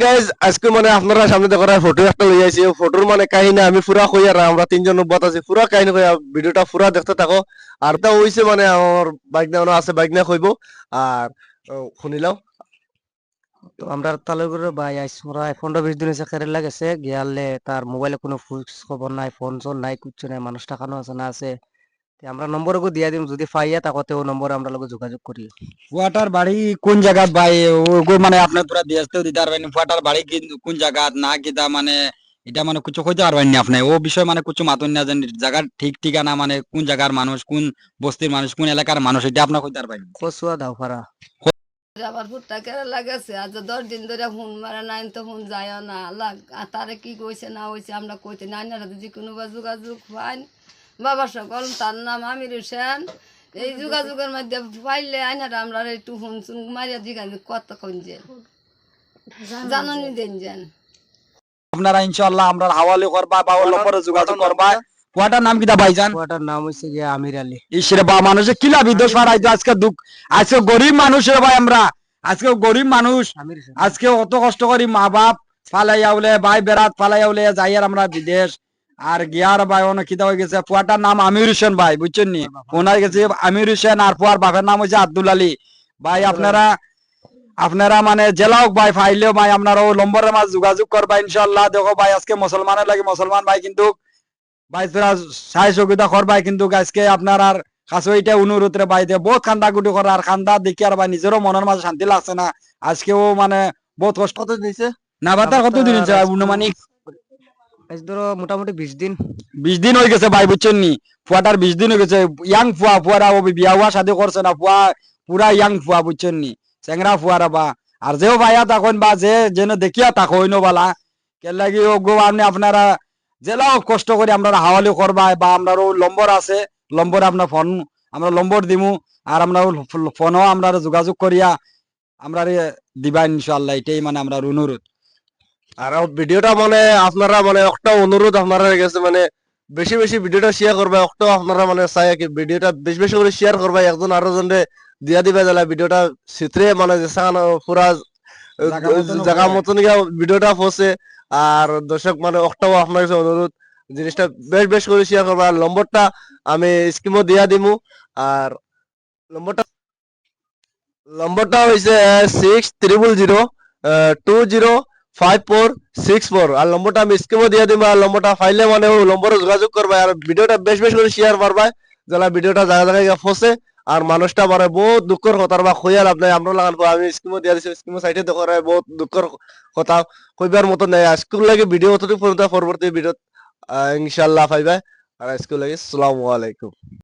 Guys আজকে মানে আপনারা সামনে দেখো ফটো একটা মানে হইছে মানে বিশ দিন হয়েছে কেরেলা গেছে গিয়ালে তার মোবাইলে কোনো খবর নাই ফোন সোন নাই, কিচ্ছু নাই, মানুষ টাকানো আছে না আছে। আমরা নম্বর দিয়া দিম যদি পাইয়া তাকতে ও নম্বর আমরা লগে যোগাযোগ করি বাড়ি কোন জায়গাত ভাই ওগো মানে আপনার পুরা দিতে পারবেন বাড়ি কোন জায়গাত না কিতা মানে এটা মানে কিছু কইতে পারবেন না আপনি ও বিষয় মানে কিছু মাতুন না জানি জায়গার ঠিক ঠিকানা মানে কোন জায়গার মানুষ কোন বস্তির মানুষ কোন এলাকার মানুষ এটা আপনার কইতে পারবেন আবার লাগাছে আজ দশ দিন ধরে ফোন মারা নাই তো ফোন যায় না। লাগ তারে কি কইছে না হইছে আমরা কইতে নাই না যদি কোনোবা যোগাযোগ পাইন বাবা সকল তার নাম আমির হোসেন। এই যোগাযোগের মধ্যে পাইলে আইনারা আমরা একটু ফোন শুন মারিয়া জিজ্ঞাসা কত কোন যে জাননি দেন যেন। আপনারা ইনশাআল্লাহ আমরা হাওয়ালে করবা বা যোগাযোগ করবা। নাম ভাইজান? কুয়াটার নাম হইছে গিয়া আমির আলী। ইসরে বা মানুষের কিলা বিদোষ হারাইতো আজকে দুঃখ। আজকে গরিব মানুষের ভাই আমরা। আজকে গরিব মানুষ। আজকে অত কষ্ট করি মা বাপ। ফালাইয়া উলে ভাই বেড়াত ফালাইয়া উলে যাই আর আমরা বিদেশ। আর গিয়ার ভাই অনেক খিদা হয়ে গেছে। ফুয়াটার নাম আমির হোসেন ভাই বুঝছেন নি? ওনার গেছে আমির হোসেন আর ফুয়ার বাপের নাম হচ্ছে আব্দুল আলী। ভাই আপনারা আপনারা মানে জেলাও ভাই ফাইলেও ভাই আপনারা ও নম্বরের মাঝে যোগাযোগ করবা ইনশাল্লাহ দেখো ভাই আজকে মুসলমানের লাগে মুসলমান ভাই কিন্তু ভাই তোরা সাহায্য সহযোগিতা করবাই কিন্তু আজকে আপনার আর কাছে ওইটা অনুরোধ রে ভাই বহুত খান্দা গুটি করে আর খান্দা দেখি আর ভাই নিজেরও মনের মাঝে শান্তি লাগছে না। আজকেও মানে বহুত কষ্ট দিছে না বাতার কত দিন অনুমানিক আজ ধরো মোটামুটি বিশ দিন। বিশ দিন হয়ে গেছে ভাই বুঝছেন নি? ফুয়াটার বিশ দিন হয়ে গেছে। ইয়াং ফুয়া ফুয়ারা ও বিয়া হওয়া শাদি করছে না ফুয়া পুরা ইয়াং ফুয়া বুঝছেন নি? চেংরা ফুয়ারা বা। আর যেও ভাইয়া তখন বা, যে যেন দেখিয়া তাকো হইনো বালা। কে লাগি ও গো আপনি আপনারা জেলাও কষ্ট করে আমরা হাওয়ালি করবা বা আমরা লম্বর আছে লম্বর আপনার ফোন আমরা লম্বর দিমু আর আমরা ফোনও আমরা যোগাযোগ করিয়া আমরা দিবা ইনশাল্লাহ এটাই মানে আমরা অনুরোধ আর ভিডিওটা মানে আপনারা মানে একটা অনুরোধ আপনারা গেছে মানে বেশি বেশি ভিডিওটা শেয়ার করবা একটা আপনারা মানে চাই কি ভিডিওটা বেশি বেশি করে শেয়ার করবা একজন আরও জনে দিয়া দিবা যারা ভিডিওটা চিত্রে মানে পুরা জায়গা মতন ভিডিওটা পৌঁছে আর দর্শক মানে একটাও আপনার কাছে অনুরোধ জিনিসটা বেশ বেশ করে শেয়ার করবা। আর নম্বরটা আমি স্কিমও দিয়া দিমু। আর নম্বরটা নম্বরটা হয়েছে six triple zero two zero five four six আর মানে মানুষটা মানে বহুত দুঃখের কথা, বা খইয়ার আপনি আমরা লাগান আমি স্কিমও দিয়ে দিছি স্কিমও সাইটে দেখো বহুত দুঃখের কথা। কইবার মতো নাই আজকে লাগে ভিডিও অতটুকু পর্যন্ত, পরবর্তী ভিডিও ইনশাল্লাহ পাইবা। আর আজকে লাগে আসসালামু